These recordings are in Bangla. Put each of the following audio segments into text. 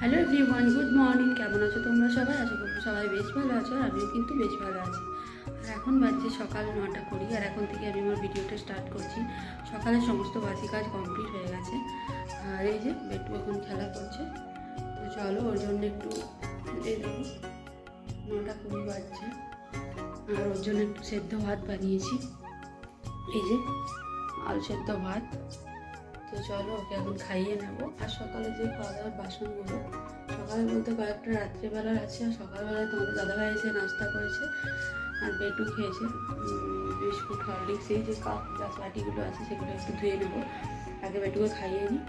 হ্যালো এভরিওয়ান গুড মর্নিং কেমন আছো তোমরা সবাই? আশা করব সবাই বেশ ভালো আছো, আর আমিও কিন্তু বেশ ভালো আছি। আর এখন বাজছে সকাল নটা করি আর এখন থেকে আমি আমার ভিডিওটা স্টার্ট করছি। সকালে সমস্ত বাসি কাজ কমপ্লিট হয়ে গেছে। আর এই যে বেটু এখন খেলা করছে। তো চলো ওর জন্য একটু নটা কুড়ি বাজছে। আর ওর জন্য একটু সেদ্ধ ভাত বানিয়েছি। এই যে আলু সেদ্ধ ভাত। তো চলো ওকে এখন খাইয়ে নেব। আর সকালে যে খাওয়া দাওয়ার বাসনগুলো সকালে বলতে কয়েকটা রাত্রেবেলার আছে, আর সকালবেলায় তোমাদের দাদাভাই এসে নাস্তা করেছে আর বেটু খেয়েছে। বিস্কুট, হরলিক্স, এই যে কাপ গ্লাস বাটিগুলো আছে সেগুলো একটু ধুয়ে নেব। আগে বেটুকে খাইয়ে নিই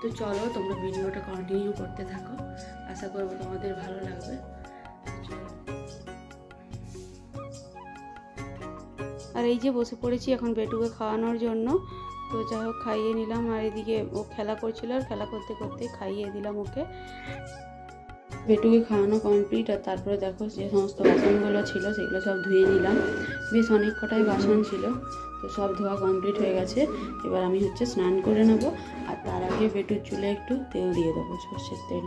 তো চলো তোমরা ভিডিওটা কন্টিনিউ করতে থাকো। আশা করব তোমাদের ভালো লাগবে। আর এই যে বসে পড়েছি এখন বেটুকে খাওয়ানোর জন্য। তো যাই হোক, খাইয়ে নিলাম। আর এদিকে ও খেলা করছিল, আর খেলা করতে করতে খাইয়ে দিলাম ওকে। বেটুকে খাওয়ানো কমপ্লিট আর তারপরে দেখো যে সমস্ত বাসনগুলো ছিল, সেগুলো সব ধুয়ে নিলাম। বেশ অনেক কটাই বাসন ছিল, তো সব ধোয়া কমপ্লিট হয়ে গেছে। এবার আমি হচ্ছে স্নান করে নেব, আর তার আগে বেটুর চুলে একটু তেল দিয়ে দেবো সর্ষের তেল।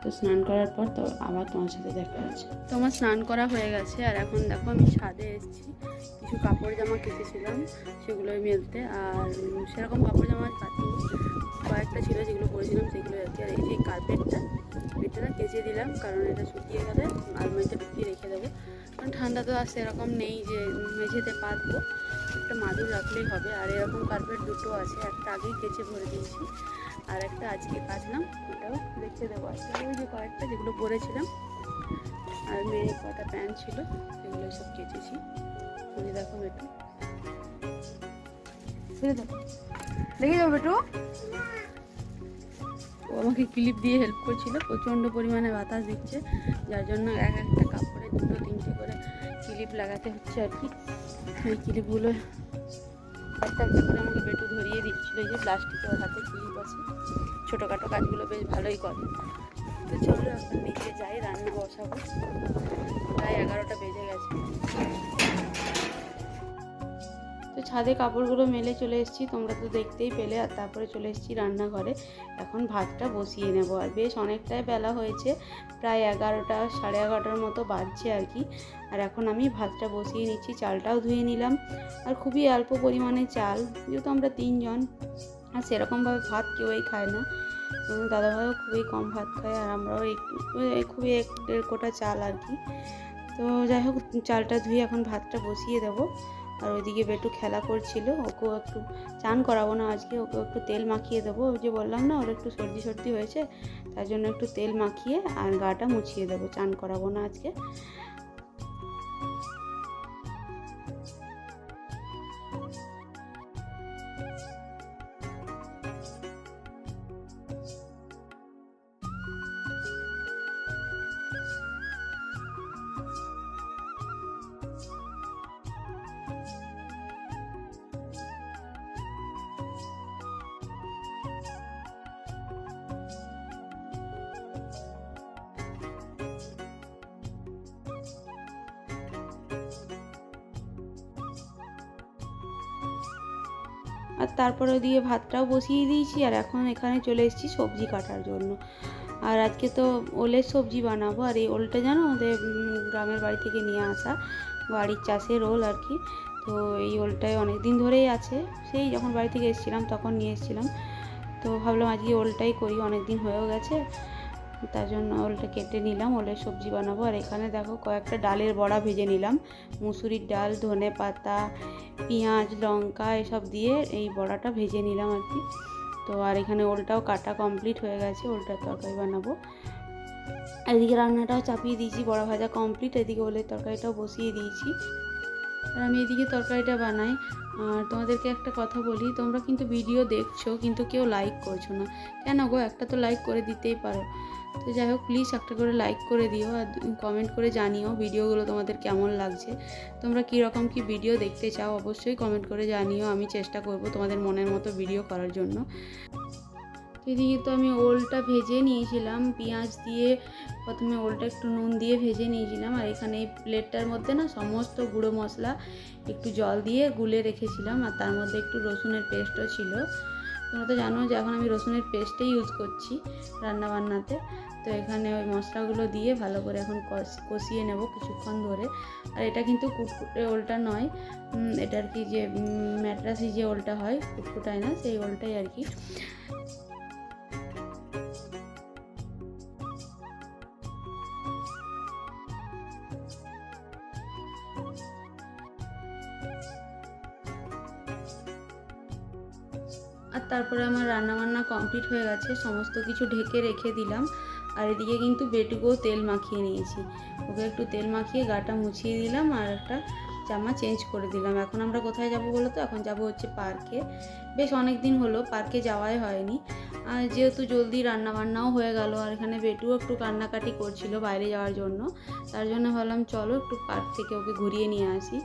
তো স্নান করার পর তো আবার তোমার সাথে দেখা হচ্ছে। তোমার স্নান করা হয়ে গেছে, আর এখন দেখো আমি ছাদে এসেছি। কিছু কাপড় জামা কেচেছিলাম সেগুলোই মেলতে। আর সেরকম কাপড় জামা পাতি কয়েকটা ছিল যেগুলো পরেছিলাম সেগুলো আর কি। আর এই যে কার্পেটটা এটা কেচে দিলাম কারণ এটা শুকিয়ে গেলে আলমারিতে ঢুকিয়ে রেখে দেবো। কারণ ঠান্ডা তো আর সেরকম নেই যে মেঝেতে পাতবো। একটা মাদুর রাখলেই হবে। আর এরকম কার্পেট দুটো আছে, একটা আগেই কেচে ভরে দিয়েছি। আর একটা আজকে কাচলাম, ওটাও রেখে দেবো। আজকে ওই যে কয়েকটা যেগুলো পরেছিলাম, আর মেয়ে কটা প্যান্ট ছিল, সেগুলো সব কেচেছি। তুমি দেখো বেটু। দেখো যাব বেটু। ও আমাকে ক্লিপ দিয়ে হেল্প করছিল, প্রচণ্ড পরিমাণে বাতাস দিচ্ছে, যার জন্য এক একটা কাপড়ে দুটো, তিনটে করে ক্লিপ লাগাতে হচ্ছে আর কি। ওই ক্লিপগুলো একটা একটা করে আমাকে বেটু ধরিয়ে দিচ্ছিল যে প্লাস্টিকের হাতে ক্লিপ আছে। ছোটোখাটো কাজগুলো বেশ ভালোই করে। তো চলো এখন নিচে যাই, রান্না বসাবো। প্রায় এগারোটা বেজে গেছে। ছাদে কাপড়গুলো মেলে চলে এসেছি, তোমরা তো দেখতেই পেলে। আর তারপরে চলে এসেছি রান্নাঘরে। এখন ভাতটা বসিয়ে নেব। আর বেশ অনেকটাই বেলা হয়েছে, প্রায় এগারোটা, সাড়ে এগারোটার মতো বাজছে আর কি। আর এখন আমি ভাতটা বসিয়ে নিচ্ছি, চালটাও ধুয়ে নিলাম। আর খুবই অল্প পরিমাণে চাল, যেহেতু আমরা তিনজন, আর সেরকমভাবে ভাত কেউই খায় না। দাদাভাইও খুবই কম ভাত খায়, আর আমরাও একটু খুবই এক দেড় কোটা চাল আর কি। তো যাই হোক, চালটা ধুয়ে এখন ভাতটা বসিয়ে দেবো। আর ওইদিকে বেটু খেলা করছিল। ওকেও একটু চান করাবো না আজকে ওকে একটু তেল মাখিয়ে দেবো। ওই যে বললাম না, ওর একটু সর্দি সর্দি হয়েছে, তার জন্য একটু তেল মাখিয়ে আর গাটা মুছিয়ে দেবো, চান করাবো না আজকে। আর তারপরে দিয়ে ভাতটাও বসিয়ে দিয়েছি আর এখন এখানে চলে এসেছি সবজি কাটার জন্য। আর আজকে তো ওলের সবজি বানাবো আর এই ওলটা জানো আমাদের গ্রামের বাড়ি থেকে নিয়ে আসা বাড়ির চাষের ওল আর কি। তো এই ওলটায় অনেক দিন ধরেই আছে। সেই যখন বাড়ি থেকে এসেছিলাম তখন নিয়ে এসেছিলাম। তো ভাবলাম আজকে ওলটাই করি অনেক দিন হয়েও গেছে। তার জন্য ওলটা কেটে নিলাম, ওলের সবজি বানাবো। আর এখানে দেখো কয়েকটা ডালের বড়া ভেজে নিলাম। মুসুরির ডাল, ধনে পাতা, পেঁয়াজ, লঙ্কা এসব দিয়ে এই বড়াটা ভেজে নিলাম আর কি। তো আর এখানে ওলটাও কাটা কমপ্লিট হয়ে গেছে, ওলটার তরকারি বানাবো। এদিকে রান্নাটাও চাপিয়ে দিয়েছি, বড়া ভাজা কমপ্লিট। এদিকে ওলের তরকারিটাও বসিয়ে দিয়েছি। আর আমি এদিকে তরকারিটা বানাই। আর তোমাদেরকে একটা কথা বলি, তোমরা কিন্তু ভিডিও দেখছ, কিন্তু কেউ লাইক করছ না। কেন গো? একটা তো লাইক করে দিতেই পারো। তো যাই হোক প্লিজ একটা করে লাইক করে দিও আর কমেন্ট করে জানিও ভিডিওগুলো তোমাদের কেমন লাগছে। তোমরা কী রকম কী ভিডিও দেখতে চাও অবশ্যই কমেন্ট করে জানিও, আমি চেষ্টা করব তোমাদের মনের মতো ভিডিও করার জন্য। এদিকে তো আমি ওলটা ভেজে নিয়েছিলাম, পেঁয়াজ দিয়ে প্রথমে ওলটা একটু নুন দিয়ে ভেজে নিয়েছিলাম আর এখানে এই প্লেটটার মধ্যে না সমস্ত গুঁড়ো মশলা একটু জল দিয়ে গুলে রেখেছিলাম আর তার মধ্যে একটু রসুনের পেস্টও ছিল। তোমরা তো জানো যে এখন আমি রসুনের পেস্টটাই ইউজ করছি রান্নাবান্নাতে। তো এখানে ওই মশলাগুলো দিয়ে ভালো করে এখন কষ- কষিয়ে নেব কিছুক্ষণ ধরে। আর এটা কিন্তু কুটকুটে ওলটা নয় এটার কি যে ম্যাট্রাসি যে ওলটা হয়, কুটকুটায় না, সেই ওলটাই আর কি। আর তারপরে আমার রান্না বান্না কমপ্লিট হয়ে গেছে, সমস্ত কিছু ঢেকে রেখে দিলাম। আর এদিকে কিন্তু বেটুকেও তেল মাখিয়ে নিয়েছি। ওকে একটু তেল মাখিয়ে গাটা মুছিয়ে দিলাম আর একটা জামা চেঞ্জ করে দিলাম। এখন আমরা কোথায় যাব বলো তো? এখন যাব হচ্ছে পার্কে। বেশ অনেক দিন হলো, পার্কে যাওয়াই হয়নি। আর যেহেতু জলদি রান্না বান্নাও হয়ে গেল, আর এখানে বেটুও একটু কান্নাকাটি করছিল বাইরে যাওয়ার জন্য, তার জন্য ভাবলাম চলো একটু পার্ক থেকে ওকে ঘুরিয়ে নিয়ে আসি।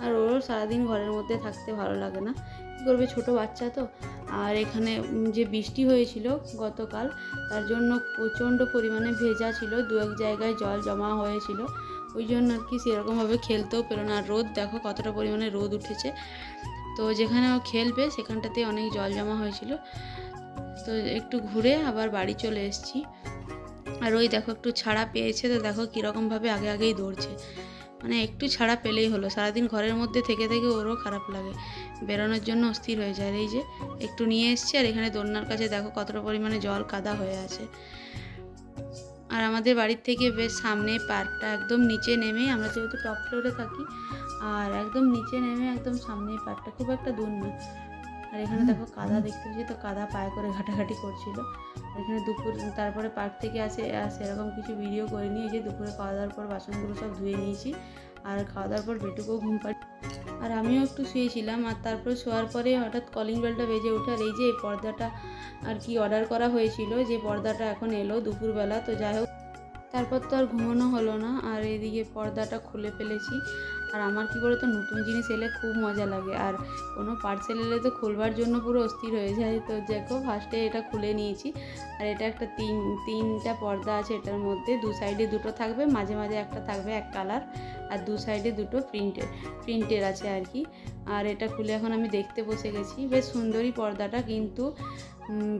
আর ওরও সারাদিন ঘরের মধ্যে থাকতে ভালো লাগে না। কী করবে ছোটো বাচ্চা তো? আর এখানে যে বৃষ্টি হয়েছিল গতকাল, তার জন্য প্রচণ্ড পরিমাণে ভেজা ছিল দু এক জায়গায় জল জমা হয়েছিল। ওই জন্য আর কি সেরকমভাবে খেলতেও পেল না। রোদ, দেখো কতটা পরিমাণে রোদ উঠেছে। তো যেখানে ও খেলবে সেখানটাতে অনেক জল জমা হয়েছিল। তো একটু ঘুরে আবার বাড়ি চলে এসেছি। আর ওই দেখো একটু ছাড়া পেয়েছে, তো দেখো কীরকমভাবে আগে আগেই দৌড়ছে। মানে একটু ছাড়া পেলেই হলো। সারাদিন ঘরের মধ্যে থেকে থেকে ওরও খারাপ লাগে। বেরোনোর জন্য অস্থির হয়ে যায়। এই যে একটু নিয়ে এসছি আর এখানে দোলনার কাছে দেখো কতটা পরিমাণে জল কাদা হয়ে আছে। আর আমাদের বাড়ির থেকে বেশ সামনে পার্কটা একদম নিচে নেমে আমরা যেহেতু টপ ফ্লোরে থাকি, আর একদম নিচে নেমে একদম সামনে পার্কটা। খুব একটা দূর না। আর এখানে দেখো কাদা দেখতে পেয়েছি, তো কাদা পায়ে করে ঘাটাঘাটি করছিল। এখানে দুপুর, তারপরে পার্ক থেকে আসে সেরকম কিছু ভিডিও করে নিয়ে যে দুপুরে খাওয়া দাওয়ার পর বাসনগুলো সব ধুয়ে নিয়েছি। আর খাওয়া দাওয়ার পর বেটুকেও ঘুম পাড়ি, আর আমিও একটু শুয়েছিলাম, আর তারপরে শোয়ার পরে হঠাৎ কলিং বেলটা বেজে ওঠে, আর এই যে এই পর্দাটা আর কি অর্ডার করা হয়েছিল, যে পর্দাটা এখন এলো দুপুরবেলা, তো যাই হোক। তারপর তো আর ঘুমানো হলো না, আর এদিকে পর্দাটা খুলে ফেলেছি। আর আমার কি বলতো, নতুন জিনিস এলে খুব মজা লাগে। আর কোনো পার্সেল এলে তো খুলবার জন্য পুরো অস্থির হয়ে যায়। তো দেখো ফার্স্টে এটা খুলে নিয়েছি। আর এটা একটা তিন, তিনটা পর্দা আছে এটার মধ্যে। দু সাইডে দুটো থাকবে, মাঝে মাঝে একটা থাকবে এক কালার আর দু সাইডে দুটো প্রিন্টের প্রিন্টের আছে আর কি। আর এটা খুলে এখন আমি দেখতে বসে গেছি। বেশ সুন্দরই পর্দাটা কিন্তু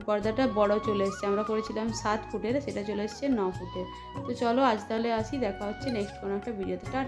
পর্দাটা বড় চলে এসছে। আমরা করেছিলাম সাত ফুটের, সেটা চলে এসছে ন ফুটের। তো চলো আজ তাহলে আসি, দেখা হচ্ছে নেক্সট কোনো একটা ভিডিওতে টাটা।